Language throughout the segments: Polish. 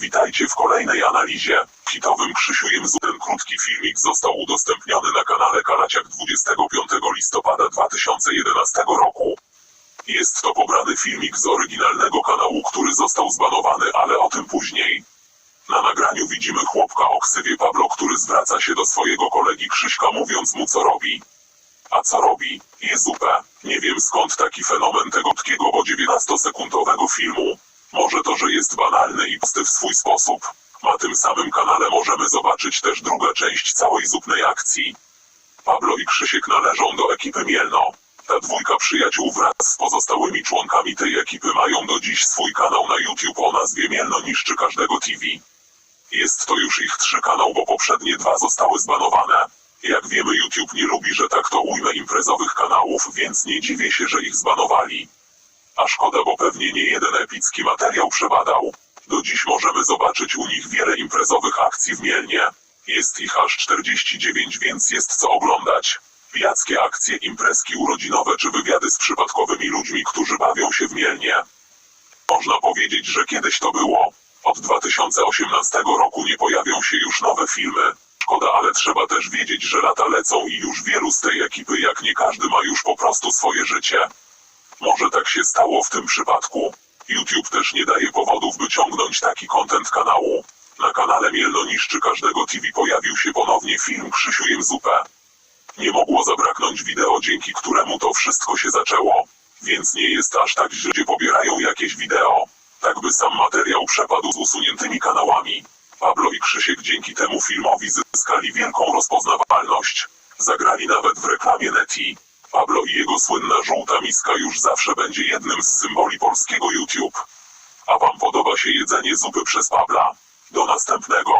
Witajcie w kolejnej analizie. Hitowym Krzysiu Jemzu. Ten krótki filmik został udostępniony na kanale Karaciak 25 listopada 2011 roku. Jest to pobrany filmik z oryginalnego kanału, który został zbanowany, ale o tym później. Na nagraniu widzimy chłopka o ksywie Pablo, który zwraca się do swojego kolegi Krzyśka mówiąc mu co robi. A co robi? Je zupę. Nie wiem skąd taki fenomen tego krótkiego, bo 19-sekundowego filmu. Może to, że jest banalny i pusty w swój sposób. Na tym samym kanale możemy zobaczyć też druga część całej zupnej akcji. Pablo i Krzysiek należą do ekipy Mielno. Ta dwójka przyjaciół wraz z pozostałymi członkami tej ekipy mają do dziś swój kanał na YouTube o nazwie Mielno niszczy każdego TV. Jest to już ich trzy kanał, bo poprzednie dwa zostały zbanowane. Jak wiemy YouTube nie lubi, że tak to ujmę imprezowych kanałów, więc nie dziwię się, że ich zbanowali. A szkoda, bo pewnie nie jeden epicki materiał przebadał. Do dziś możemy zobaczyć u nich wiele imprezowych akcji w Mielnie. Jest ich aż 49, więc jest co oglądać. Jackie akcje, imprezki urodzinowe czy wywiady z przypadkowymi ludźmi, którzy bawią się w Mielnie. Można powiedzieć, że kiedyś to było. Od 2018 roku nie pojawią się już nowe filmy. Szkoda, ale trzeba też wiedzieć, że lata lecą i już wielu z tej ekipy, jak nie każdy, ma już po prostu swoje życie. Może tak się stało w tym przypadku. YouTube też nie daje powodów, by ciągnąć taki content kanału. Na kanale Mielno Niszczy Każdego TV pojawił się ponownie film Krzysiu Jem Zupę. Nie mogło zabraknąć wideo, dzięki któremu to wszystko się zaczęło. Więc nie jest aż tak że pobierają jakieś wideo. Tak by sam materiał przepadł z usuniętymi kanałami. Pablo i Krzysiek dzięki temu filmowi zyskali wielką rozpoznawalność. Zagrali nawet w reklamie Neti. Pablo i jego słynna żółta miska już zawsze będzie jednym z symboli polskiego YouTube. A wam podoba się jedzenie zupy przez Pabla? Do następnego.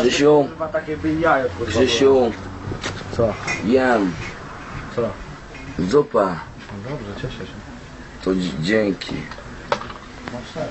Krzysiu, Chyba takie by jajo kurwa. Krzysiu, Co? jem, Co? zupa, No dobrze, cieszę się. to dzi- dzięki. Masz